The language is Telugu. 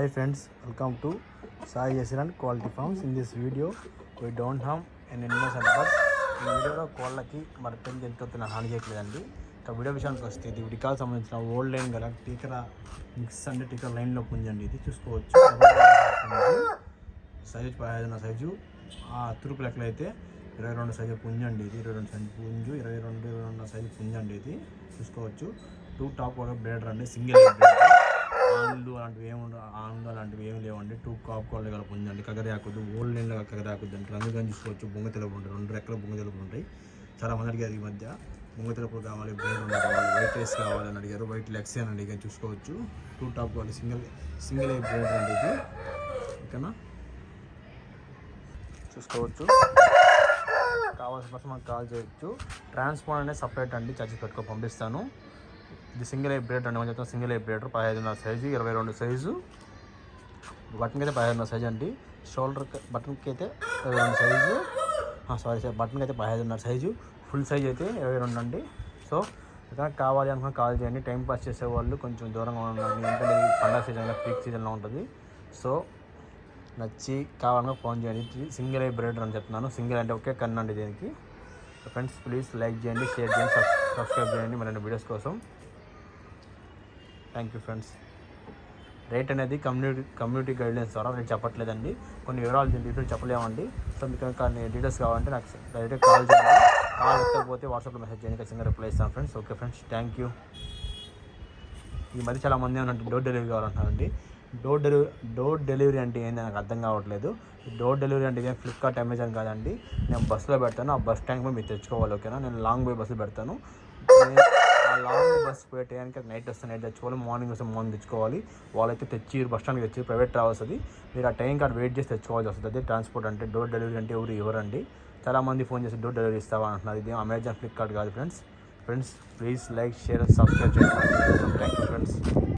Hi friends, welcome to Sai Yasiran Quality Farms. In this video, we don't have an innocent but ఈ వీడియోలో కోళ్ళకి మరి పెళ్ళి ఎంతో హాని చేయట్లేదండి ఇక వీడియో విషయానికి వస్తే ఇది విడికాలు సంబంధించిన ఓల్డ్ లైన్ గల టీకర మిక్స్ అంటే టీకర లైన్లో పుంజండి ఇది. చూసుకోవచ్చు. సైజు పదహైదున్న సైజు ఆ తురుపు లెక్కలు అయితే ఇరవై రెండు సైజు పుంజండి ఇది. ఇరవై రెండు సైజు పుంజు ఇరవై రెండు ఇరవై రెండు సైజు పుంజండి ఇది. చూసుకోవచ్చు. టూ టాప్ ఒక బ్లేడర్ అండి. సింగిల్ బ్లేడర్ ఆన్లు అలాంటివి ఏమి ఆన్లు అలాంటివి ఏమి లేవండి. టూ కాప్ కాళ్ళు గల పుంజండి కగరాకుద్దు ఓల్డ్ లైన్లో కగరాకుద్దు అంటే అందుకని చూసుకోవచ్చు బొంగ తెలుపు ఉంటాయి రెండు రెక్కల బొంగ తెలుపు ఉంటాయి. చాలా మంది అడిగారు ఈ మధ్య. బొంగ తెలుపులు కావాలి బ్రేడ్ ఉన్న కావాలి వైట్ రైస్ కావాలని అడిగారు. వైట్ లెగ్స్ అని అడిగారు. చూసుకోవచ్చు. టూ టాప్ కావాలి సింగిల్ సింగిల్ బ్రేడ్ అండి ఇది. ఓకేనా? చూసుకోవచ్చు. కావాల్సిన కోసం మనకు కాల్ చేయొచ్చు. ట్రాన్స్పోర్ట్ అనేది సపరేట్ అండి. చార్జెస్ పెట్టుకో పంపిస్తాను. ఇది సింగిల్ ఐ బ్రేడ్ అండి. మనం చెప్తాం సింగిల్ ఐ పదహైదున్నర సైజు ఇరవై రెండు సైజు బటన్కి అయితే పదహైదున్నర సైజు అండి. షోల్డర్ బటన్కి అయితే ఇరవై రెండు సైజు సారీ సార్ బటన్కి అయితే పదహైదున్నర సైజు ఫుల్ సైజ్ అయితే ఇరవై రెండు అండి. సో ఇక్కడ కావాలి అనుకున్న కాల్ చేయండి. టైం పాస్ చేసేవాళ్ళు కొంచెం దూరంగా ఉండండి. ఎందుకంటే ఇది పండగ సీజన్లో పీక్ సీజన్లో ఉంటుంది. సో నచ్చి కావాలన్నా ఫోన్ చేయండి. సింగిల్ ఐ అని చెప్తున్నాను. సింగిల్ అంటే ఒకే కన్ను అండి దీనికి. ఫ్రెండ్స్ ప్లీజ్ లైక్ చేయండి షేర్ చేయండి సబ్స్క్రైబ్ చేయండి. మరిన్ని వీడియోస్ కోసం. థ్యాంక్ యూ ఫ్రెండ్స్ రేట్ అనేది కమ్యూనిటీ కమ్యూనిటీ గైడ్లైన్స్ ద్వారా నేను చెప్పట్లేదండి. కొన్ని వివరాలు డీటెయిల్స్ చెప్పలేమండి. సో మీకు కానీ డీటెయిల్స్ కావాలంటే నాకు డైరెక్ట్ కాల్ చేయండి. కాల్ ఎత్తకపోతే వాట్సాప్లో మెసేజ్ చేయండి. ఖచ్చితంగా రిప్లై ఇస్తాను friends okay friends thank you ఈ మధ్య చాలా మంది ఏమంటే డోర్ డెలివరీ కావాలంటున్నారండి. డోర్ డెలివరీ డోర్ డెలివరీ అంటే ఏంది నాకు అర్థం కావట్లేదు. ఈ డోర్ డెలివరీ అంటే ఇదేం ఫ్లిప్కార్ట్ అమెజాన్ కాదండి. నేను బస్సులో పెడతాను. ఆ బస్ ట్యాంక్ మీద మీరు తెచ్చుకోవాలి ఓకేనా? నేను లాంగ్ బై బస్సులో పెడతాను. ఆ లాంగ్ బస్ పోయే టైంకి నైట్ వస్తే నైట్ తెచ్చుకోవాలి. మార్నింగ్ వస్తే మార్నింగ్ తెచ్చుకోవాలి. వాళ్ళైతే తెచ్చి బస్ స్టాండ్కి తెచ్చి ప్రైవేట్ ట్రావెల్స్ అది. మీరు ఆ టైంకి అక్కడ వెయిట్ చేసి తెచ్చుకోవాల్సి వస్తుంది. అదే ట్రాన్స్పోర్ట్ అంటే డోర్ డెలివరీ అంటే ఎవరు ఇవ్వరండి. చాలామంది ఫోన్ చేసి డోర్ డెలివరీ ఇస్తావా అంటున్నారు. ఇది అమెజాన్ ఫ్లిప్కార్ట్ కాదు friends friends please like share subscribe చేయండి థ్యాంక్ యూ ఫ్రెండ్స్